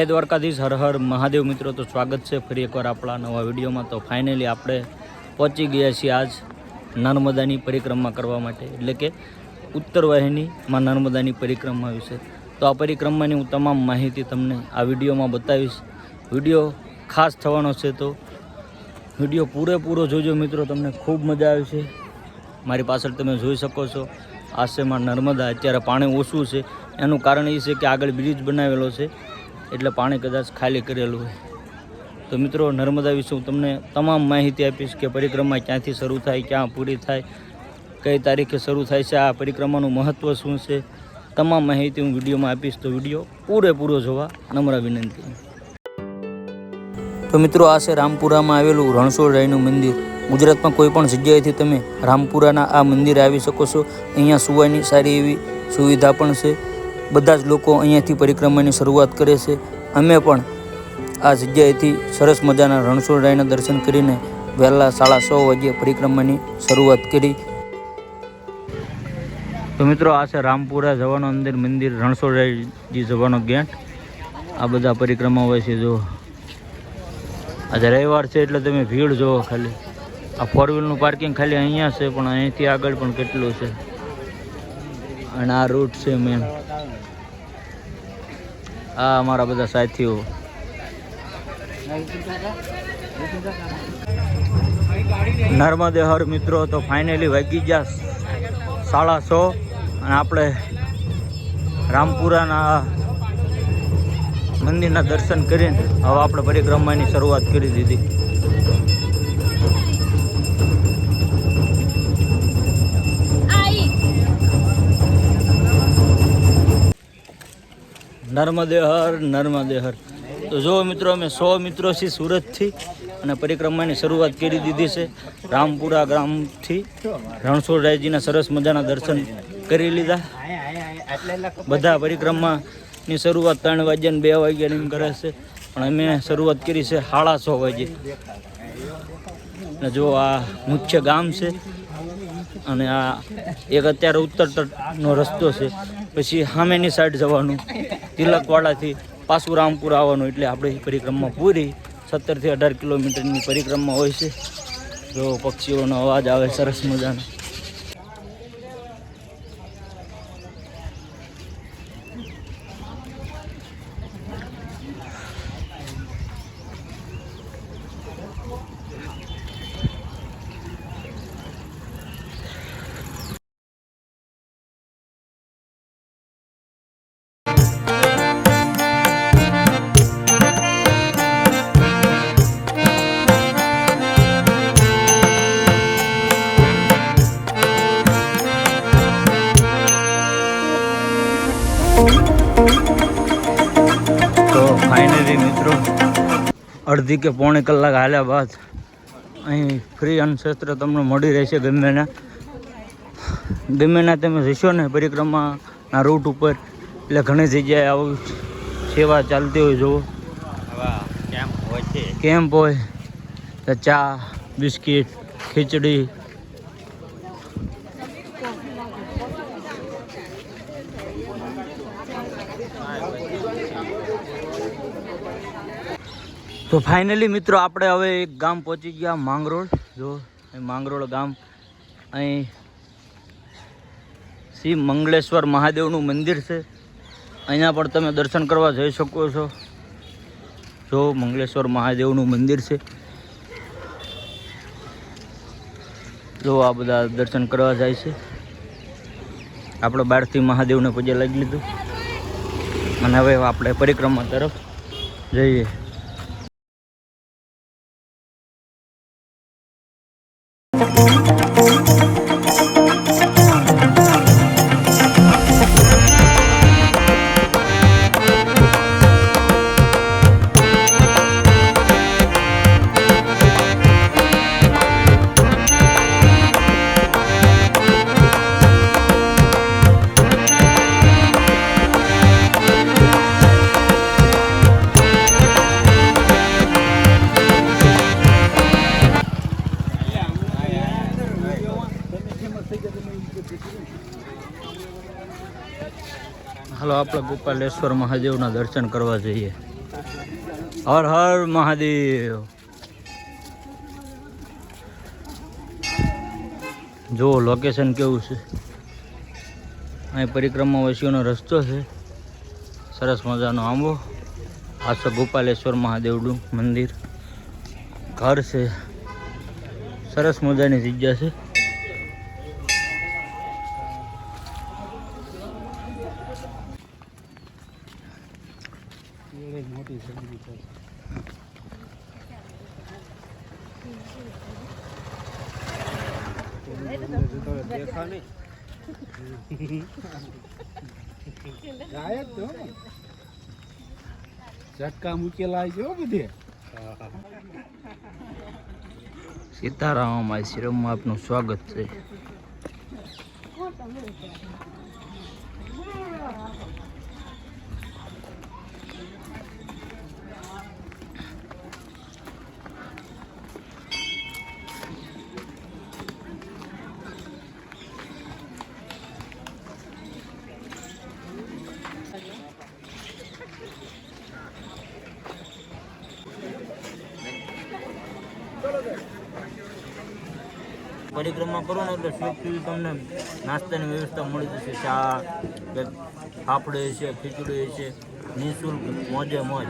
જય દ્વારકાધીશ, હર હર મહાદેવ મિત્રો, તો સ્વાગત છે ફરી એકવાર આપણા નવા વિડીયોમાં. તો ફાઇનલી આપણે પહોંચી ગયા છીએ આજ નર્મદાની પરિક્રમા કરવા માટે. એટલે કે ઉત્તર વાહિનીમાં નર્મદાની પરિક્રમા વિશે. તો આ પરિક્રમાની હું તમામ માહિતી તમને આ વિડીયોમાં બતાવીશ. વીડિયો ખાસ થવાનો છે તો વીડિયો પૂરેપૂરો જોજો મિત્રો, તમને ખૂબ મજા આવશે. મારી પાછળ તમે જોઈ શકો છો આશેમાં નર્મદા. અત્યારે પાણી ઓછું છે. એનું કારણ એ છે કે આગળ બ્રિજ બનાવેલો છે. એટલે પાણી કદાચ ખાલી કરેલું હોય. તો મિત્રો, નર્મદા વિશે હું તમને તમામ માહિતી આપીશ કે પરિક્રમા ક્યાંથી શરૂ થાય, ક્યાં પૂરી થાય, કઈ તારીખે શરૂ થાય છે, આ પરિક્રમાનું મહત્ત્વ શું છે, તમામ માહિતી હું વિડીયોમાં આપીશ. તો વીડિયો પૂરેપૂરો જોવા નમ્ર વિનંતી. તો મિત્રો, આ છે રામપુરામાં આવેલું રણછોડરાયનું મંદિર. ગુજરાતમાં કોઈ પણ જગ્યાએથી તમે રામપુરાના આ મંદિરે આવી શકો છો. અહીંયા સુવાની સારી એવી સુવિધા પણ છે. બધા જ લોકો અહીંયાથી પરિક્રમાની શરૂઆત કરે છે. અમે પણ આ જગ્યાએથી સરસ મજાના રણછોડરાયના દર્શન કરીને વહેલા સાડા સો વાગ્યે પરિક્રમાની શરૂઆત કરી. તો મિત્રો, આ છે રામપુરા જવાનો અંદર મંદિર રણછોડરાયજી જવાનો ગેટ. આ બધા પરિક્રમા હોય છે જો આજે રવિવાર છે એટલે તમે ભીડ જુઓ ખાલી. આ ફોર વ્હીલનું પાર્કિંગ ખાલી અહીંયા છે, પણ અહીંથી આગળ પણ કેટલું છે. અને આ રૂટ છે મેન આ અમારા બધા સાથીઓ. નર્મદે હર મિત્રો, તો ફાઇનલી વાગી ગયા સાડા સો અને આપણે રામપુરાના મંદિરના દર્શન કરીને હવે આપણે પરિક્રમાની શરૂઆત કરી દીધી. નર્મદે હર નર્મદે હર તો જો મિત્રો, અમે સો મિત્રો છીએ સુરતથી અને પરિક્રમાની શરૂઆત કરી દીધી છે. રામપુરા ગ્રામથી રણછોડરાયજીના સરસ મજાના દર્શન કરી લીધા. બધા પરિક્રમાની શરૂઆત ત્રણ વાગ્યા ને બે વાગ્યા એમ કરે છે. પણ અમે શરૂઆત કરી છે સાડા છ વાગે. અને જો આ મુખ્ય ગામ છે અને આ એક અત્યારે ઉત્તર તટનો રસ્તો છે. પછી સામેની સાઈડ જવાનું. તિલકવાડાથી પાછું રામપુર આવવાનું એટલે આપણે પરિક્રમા પૂરી. સત્તરથી અઢાર કિલોમીટરની પરિક્રમા હોય છે. જો પક્ષીઓનો અવાજ આવે, સરસ મજાનો. અડધી કે પોણી કલાક હાલ્યા બાદ અહીં ફ્રી અન્નક્ષેત્ર તમને મળી રહેશે ગમેના. ગમેના તમે જશો ને પરિક્રમાના રૂટ ઉપર એટલે ઘણી જગ્યાએ આવું સેવા ચાલતી હોય જુઓ. કેમ્પ હોય છે. કેમ્પ હોય ચા બિસ્કિટ ખીચડી તો ફાઇનલી મિત્રો આપણે હવે એક ગામ પહોંચી ગયા માંગરોળ. જો માંગરોળ ગામ. અહીં શ્રી મંગળેશ્વર મહાદેવનું મંદિર છે. અહીંયા પણ તમે દર્શન કરવા જઈ શકો છો. જો મંગળેશ્વર મહાદેવનું મંદિર છે. જો, આ બધા દર્શન કરવા જાય છે. આપણે બહારથી મહાદેવને પગે લાગી લીધું. અને હવે આપણે પરિક્રમા તરફ જઈએ. આપણે ગોપાલેશ્વર મહાદેવના દર્શન કરવા જઈએ. હર હર મહાદેવ. જો લોકેશન કેવું છે? અહીં પરિક્રમા વસીઓનો રસ્તો છે. સરસ મજાનો આંબો. આ છે ગોપાલેશ્વર મહાદેવનું મંદિર. ઘર છે. સરસ મજાની જગ્યા છે. ઝટકા મૂકેલા છે બધે સીતારામ આશ્રમમાં આપનું સ્વાગત છે. પરિક્રમા કરો ને એટલે સુધી તમને નાસ્તાની વ્યવસ્થા મળી જશે. ચા ફાફડે છે, ખીચડી છે, નિઃશુલ્ક, મોજે મોજ.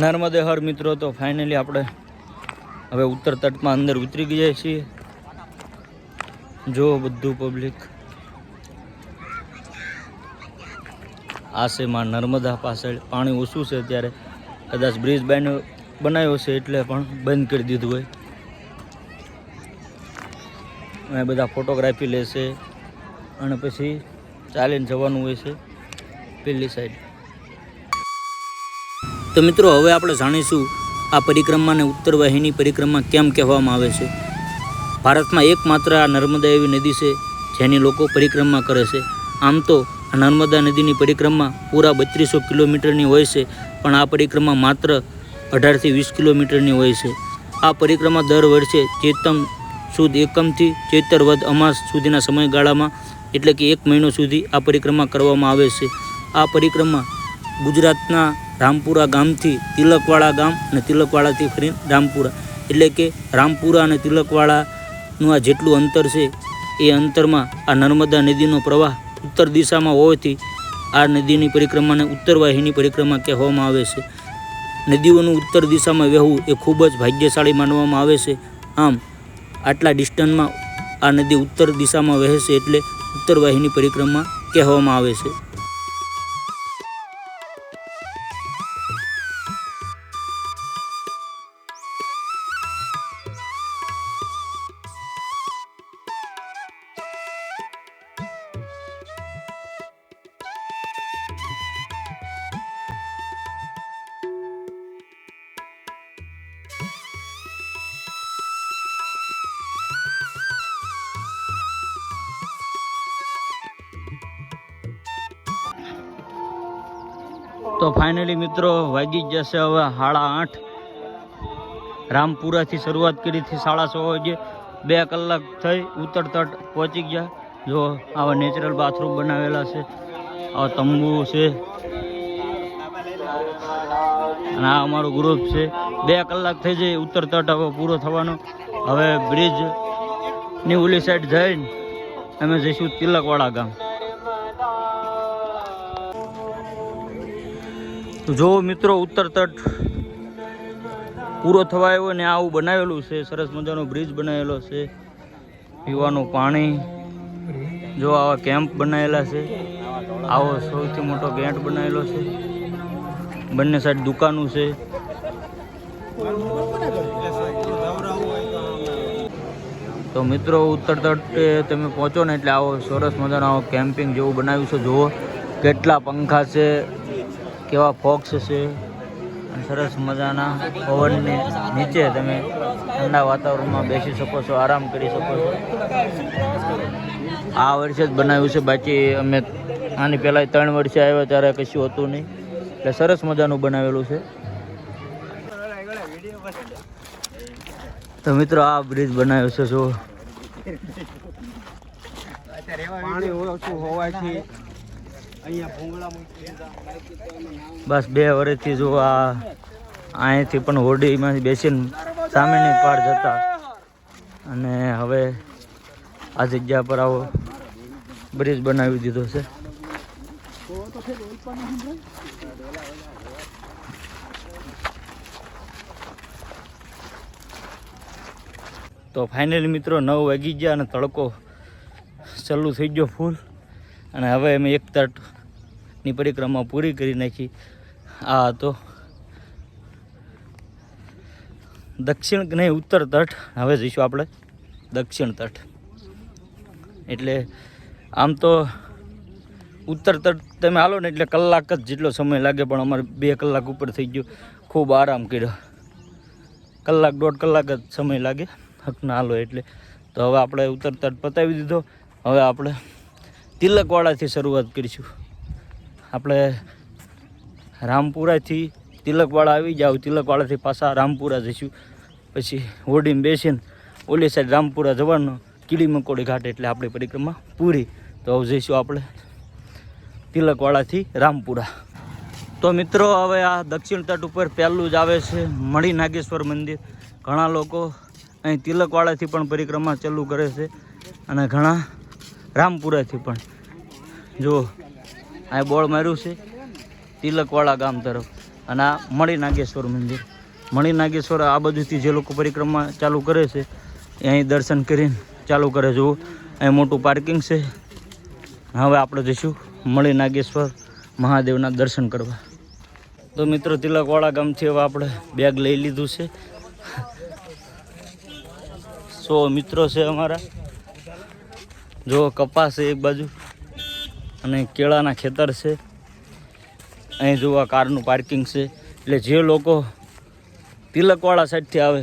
નર્મદે હર મિત્રો, તો ફાઇનલી આપણે હવે ઉત્તર તટમાં અંદર ઉતરી ગયા છીએ. જો બધું પબ્લિક આ નર્મદા પાસે પાણી ઓછું છે ત્યારે કદાચ બ્રિજ બાઈને બનાવ્યો છે એટલે પણ બંધ કરી દીધું હોય. અને બધા ફોટોગ્રાફી લેશે અને પછી ચાલીને જવાનું હોય છે પેલી સાઈડ તો મિત્રો, હવે આપણે જાણીશું આ પરિક્રમાને ઉત્તર વાહિની પરિક્રમા કેમ કહેવામાં આવે છે. ભારતમાં એકમાત્ર આ નર્મદા એવી નદી છે જેની લોકો પરિક્રમા કરે છે. આમ તો નર્મદા નદીની પરિક્રમા પૂરા બત્રીસો કિલોમીટરની હોય છે, પણ આ પરિક્રમા માત્ર અઢારથી વીસ કિલોમીટરની હોય છે. આ પરિક્રમા દર વર્ષે ચેતમ સુદ એકમથી ચેતર વધ અમાસ સુધીના સમયગાળામાં એટલે કે એક મહિનો સુધી આ પરિક્રમા કરવામાં આવે છે. આ પરિક્રમા ગુજરાતના રામપુરા ગામથી તિલકવાડા ગામ અને તિલકવાડાથી ફરી રામપુરા. એટલે કે રામપુરા અને તિલકવાડાનું આ જેટલું અંતર છે, એ અંતરમાં આ નર્મદા નદીનો પ્રવાહ ઉત્તર દિશામાં હોવાથી આ નદીની પરિક્રમાને ઉત્તરવાહીની પરિક્રમા કહેવામાં આવે છે. નદીઓનું ઉત્તર દિશામાં વહેવું એ ખૂબ જ ભાગ્યશાળી માનવામાં આવે છે. આમ, આટલા ડિસ્ટન્સમાં આ નદી ઉત્તર દિશામાં વહે છે એટલે ઉત્તર વાહિની પરિક્રમા કહેવામાં આવે છે. મિત્રો, વાગી જશે હવે સાડા આઠ. રામપુરાથી શરૂઆત કરી હતી સાડા છ વાગે બે કલાક થઈ ઉત્તર તટ પહોંચી ગયા. જો આવા નેચરલ બાથરૂમ બનાવેલા છે આવા તંબુ છે. અને આ અમારું ગ્રુપ છે. બે કલાક થઈ જાય ઉત્તર તટ હવે પૂરો થવાનો. હવે બ્રિજની સાઈડ જઈને અમે જઈશું તિલકવાડા ગામ. તો જો મિત્રો ઉત્તર તટ પૂરો થવા આવ્યો ને આવું બનાવેલું છે, સરસ મજાનો બ્રિજ બનાવેલો છે, પીવાનું પાણી. જો આવા કેમ્પ બનાવેલા છે, આવો સૌથી મોટો ગેટ બનાવેલો છે. બંને સાઈડ દુકાનો છે. તો મિત્રો ઉત્તર તટે તમે પહોંચો ને એટલે આવો સરસ મજાનો આવો કેમ્પિંગ જેવું બનાવ્યું છે. જુઓ કેટલા પંખા છે. કેવા ફોક્સ છે અને સરસ મજાના પવનની નીચે તમે ઠંડા વાતાવરણમાં બેસી શકો છો, આરામ કરી શકો છો. આ વર્ષે જ બનાવ્યું છે, બાકી અમે આની પહેલાં ત્રણ વર્ષે આવ્યા, ત્યારે કશું હતું નહીં. એટલે સરસ મજાનું બનાવેલું છે. તો મિત્રો, આ બ્રિજ બનાવ્યો છે જો પાણી ઓછું હોવાથી અહીંયા ભૂંગળા મૂકી દીધા. બસ બે વર્ષથી જો આ અહીંથી પણ હોડીમાંથી બેસીને સામેની પાર જતા. અને હવે આ જગ્યા પર આવો બ્રિજ બનાવી દીધો છે. તો ફાઇનલી મિત્રો નવ વાગી ગયા અને તડકો ચાલુ થઈ ગયો ફૂલ અને હવે અમે એક તટની પરિક્રમા પૂરી કરી નાખી. આ હતો દક્ષિણ નહીં, ઉત્તર તટ. હવે જઈશું આપણે દક્ષિણ તટ. એટલે આમ તો ઉત્તર તટ તમે હાલો ને એટલે કલાક જ જેટલો સમય લાગે, પણ અમારે બે કલાક ઉપર થઈ ગયો. ખૂબ આરામ કર્યો. કલાક, દોઢ કલાક જ સમય લાગે. હકના હાલો એટલે. તો હવે આપણે ઉત્તર તટ પતાવી દીધો. હવે આપણે તિલકવાડાથી શરૂઆત કરીશું. આપણે રામપુરાથી તિલકવાડા આવી જાવ તિલકવાડાથી પાછા રામપુરા જઈશું. પછી હોડીમાં બેસીને ઓલી સાઈડ રામપુરા જવાનો કીડી મકોડી ઘાટ એટલે આપણી પરિક્રમા પૂરી. તો હવે જઈશું આપણે તિલકવાડાથી રામપુરા. તો મિત્રો, હવે આ દક્ષિણ તટ ઉપર પહેલું જ આવે છે મણી નાગેશ્વર મંદિર. ઘણા લોકો અહીં તિલકવાડાથી પણ પરિક્રમા ચાલુ કરે છે અને ઘણા રામપુરાથી પણ. જો આ બોળ માર્યું છે તિલકવાળા ગામ તરફ. અને આ મણિનાગેશ્વર મંદિર. મણિનાગેશ્વર આ બાજુથી જે લોકો પરિક્રમા ચાલુ કરે છે, એ અહીં દર્શન કરીને ચાલુ કરે જુઓ, અહીં મોટું પાર્કિંગ છે. હવે આપણે જઈશું મણિનાગેશ્વર મહાદેવના દર્શન કરવા. તો મિત્રો તિલકવાળા ગામથી હવે આપણે બેગ લઈ લીધું છે. સો મિત્રો છે અમારા. જો કપાસ છે એક બાજુ અને કેળાના ખેતર છે. અહીં જોવા કારનું પાર્કિંગ છે. એટલે જે લોકો તિલકવાળા સાઈડથી આવે,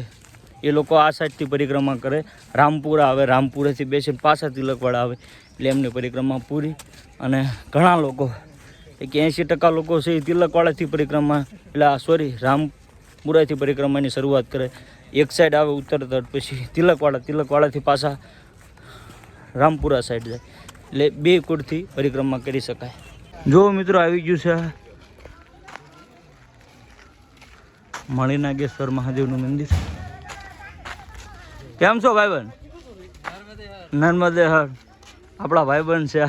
એ લોકો આ સાઈડથી પરિક્રમા કરે. રામપુરા આવે, રામપુરાથી બેસીને પાછા તિલકવાળા આવે. એટલે એમની પરિક્રમા પૂરી. અને ઘણા લોકો, એક એંશી ટકા લોકો છે એ તિલકવાળાથી પરિક્રમા, એટલે આ સોરી રામપુરાથી પરિક્રમાની શરૂઆત કરે. એક સાઈડ આવે ઉત્તર તટ, પછી તિલકવાળા તિલકવાળાથી પાછા રામપુરા સાઈડ જાય. એટલે બે કુળથી પરિક્રમા કરી શકાય. જો મિત્રો આવી ગયું છે મણિનાગેશ્વર મહાદેવનું મંદિર. કેમ છો ભાઈબંધ? નર્મદે હર. આપણા ભાઈબંધ છે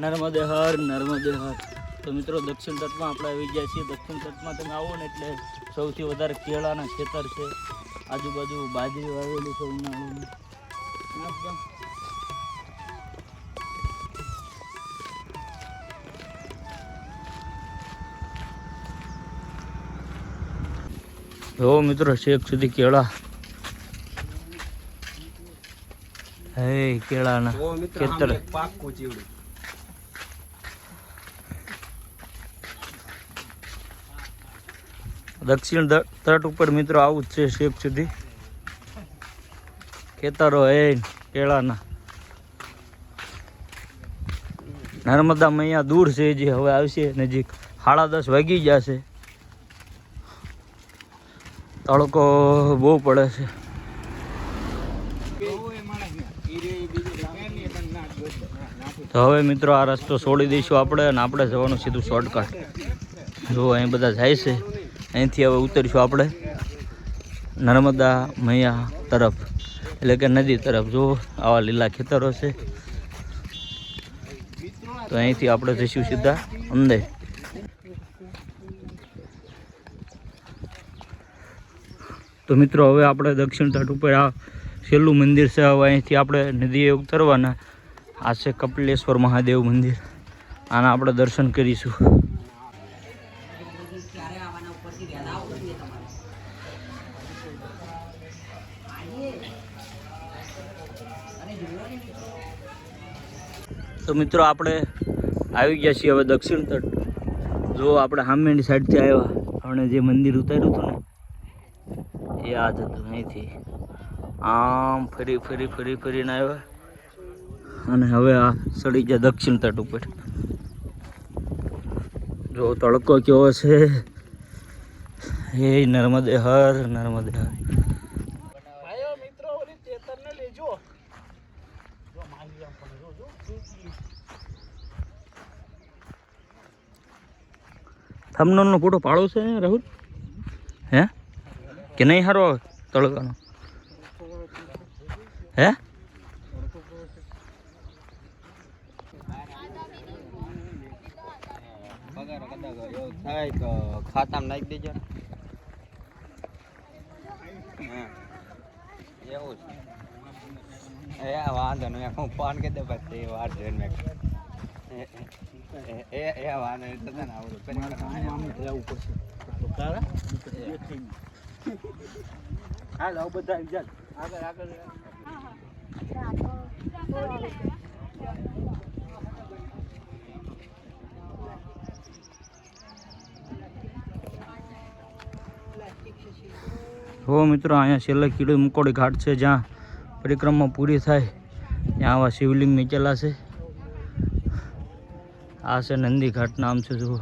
નર્મદે હર નર્મદે હર. તો મિત્રો દક્ષિણ તટમાં આપણે આવી ગયા છીએ. દક્ષિણ તટમાં તમે આવો ને એટલે સૌથી વધારે કેળાના ખેતર છે. આજુબાજુ બાજરી વાવેલી છે ઉનાળાની. જો મિત્રો શેક સુધી કેળા. હે કેળાના ખેતર. આમ ચીવડું. દક્ષિણ તટ ઉપર મિત્રો આવું જ છે શેપ સુધી. ખેતરો હે કેળાના. નર્મદા મૈયા દૂર છે જે હવે આવશે નજીક. સાડા દસ વાગી જશે. તડકો બહુ પડે છે. તો હવે મિત્રો આ રસ્તો છોડી દઈશું આપણે અને આપણે જવાનું સીધું શોર્ટકટ જો અહીં બધા જાય છે. અહીંથી હવે ઉતરીશું આપણે નર્મદા મૈયા તરફ, એટલે કે નદી તરફ. જો આવા લીલા ખેતરો છે, તો અહીંથી આપણે જઈશું સીધા અંદર. તો મિત્રો, હવે આપણે દક્ષિણ તટ ઉપર આ છેલ્લું મંદિર છે. હવે અહીંથી આપણે નદીએ ઉતરવાના. આ છે કપિલેશ્વર મહાદેવ મંદિર. આના આપણે દર્શન કરીશું. તો મિત્રો આપણે આવી ગયા છીએ હવે દક્ષિણ તટ. જો આપણે હામેની સાઈડથી આવ્યા, આપણે જે મંદિર ઉતાર્યું હતું ને, એ આ જ હતું અહીંથી. આમ ફરી ફરી ફરી, ફરીને આવ્યા. અને હવે આ સડી ગયા દક્ષિણ તટ ઉપર. જો તડકો કેવો છે. હે નર્મદે હર નર્મદે હર ભાઈઓ મિત્રો ઓલી ચેતનને લેજો જો મારી આમ પણ જો જો થમનોનો ફોટો પાડો છે, રાહુલ? હે? કે નહીં હારો આવે તડકાનો? હે? ખાતામાં નાખી દેજો. એવું છે એ વાંધો નહીં, હું ફોન કરી દે પછી વાર જોઈને મેં એ- એ- જવું પડશે તો બધા આવી મિત્રો, અહીંયા છેલ્લે કીડો મુકોડી ઘાટ છે, જ્યાં પરિક્રમા પૂરી થાય. ત્યાં આવા શિવલિંગ નીચેલા છે. આ છે નંદીઘાટ નામ છે, જુઓ.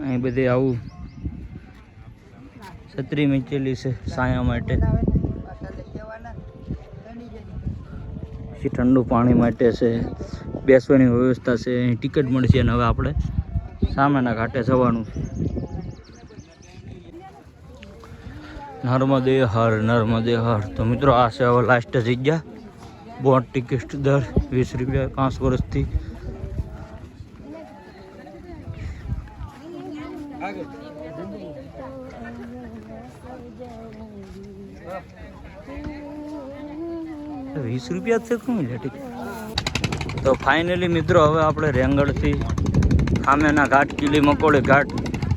અહીં બધી આવું છત્રી મીચેલી છે સાયા માટે. પછી ઠંડુ પાણી માટે છે, બેસવાની વ્યવસ્થા છે, અહીં ટિકિટ મળશે અને હવે આપણે સામેના ઘાટે જવાનું. નર્મદે હર નર્મદે હર. તો મિત્રો, આ છે હવે લાસ્ટ જગ્યા. બોટ ટિકિટ દર વીસ રૂપિયા પાંચ વર્ષથી વીસ રૂપિયા જ છે શું છે ટિકિટ તો ફાઇનલી મિત્રો હવે આપણે રેંગણથી ખામેના ઘાટ કિલી મકોડી ઘાટ,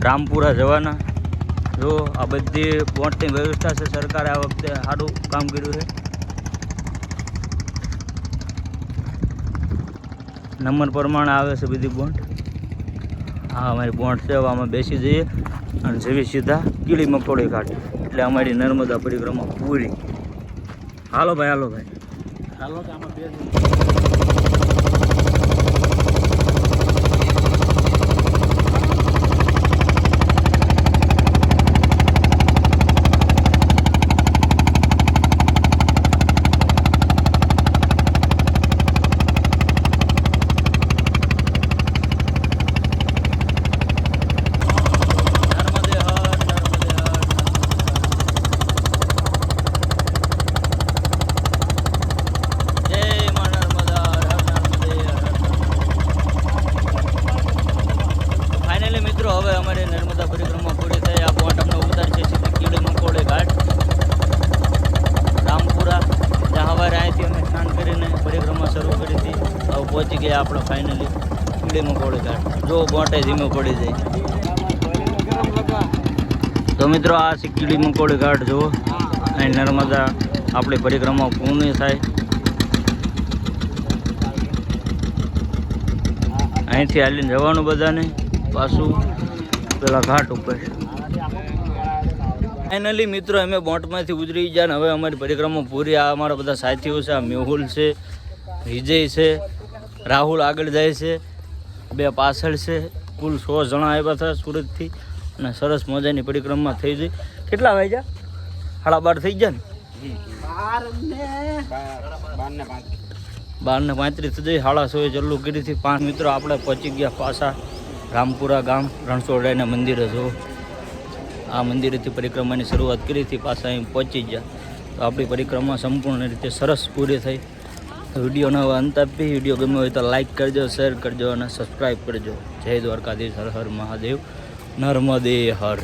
રામપુરા જવાના. જો આ બધી બોટની વ્યવસ્થા છે, સરકારે આ વખતે સારું કામ કર્યું છે. નંબર પ્રમાણે આવે છે બધી બોટ. હા, અમારી બોટ છે આમાં બેસી જઈએ અને જવી સીધા કીડી મકોડી ઘાટ. એટલે અમારી નર્મદા પરિક્રમા પૂરી. હાલો ભાઈ હાલો ભાઈ. હાલો આમાં બે નર્મદે હર નર્મદે હર જય માં નર્મદા હર નર્મદે ફાઇનલી મિત્રો નર્મદા પરિક્રમા પૂરી થઈ. આ બોટ અમને ઉતાર છે સીધી કીડી મકોડે ઘાટ. રામપુરા, જ્યાં સવારે અહીંથી અમે સ્નાન કરીને પરિક્રમા શરૂ કરી હતી. હવે પહોંચી ગયા આપણે ફાઇનલી કીડી મકોડે ઘાટ. જો બોટે ધીમે પડી જાય. તો મિત્રો, આ છે કીડી મકોડી ઘાટ, જુઓ. અહીં નર્મદા આપણી પરિક્રમા પૂર્ણ થાય. અહીંથી હાલીને જવાનું બધાને. પાછું પેલા ઘાટ ઉપર. ફાઇનલી મિત્રો, અમે બોટમાંથી ઉતરી ગયા ને હવે અમારી પરિક્રમા પૂરી. આ અમારા બધા સાથીઓ છે, આ મેહુલ છે, વિજય છે, રાહુલ આગળ જાય છે, બે પાછળ છે, કુલ સો જણા આવ્યા હતા સુરતથી. અને સરસ મજાની પરિક્રમા થઈ ગઈ. કેટલા વાગ્યા? સાડા બાર થઈ ગયા ને? બાર ને પાંત્રીસ થઈ સાડા સોએ ચાલુ કરી હતી પાંચ મિત્રો આપણે પહોંચી ગયા પાછા. રામપુરા ગામ રણછોડરાયના મંદિરે જો આ મંદિરેથી પરિક્રમાની શરૂઆત કરી હતી, પાછા અહીં પહોંચી ગયા. તો આપણી પરિક્રમા સંપૂર્ણ રીતે સરસ પૂરી થઈ. વિડીયોનો અંત આપી. વીડિયો ગમ્યો હોય તો લાઈક કરજો, શેર કરજો અને સબસ્ક્રાઈબ કરજો. જય દ્વારકાધીશ, હર હર મહાદેવ. નર્મદે હર.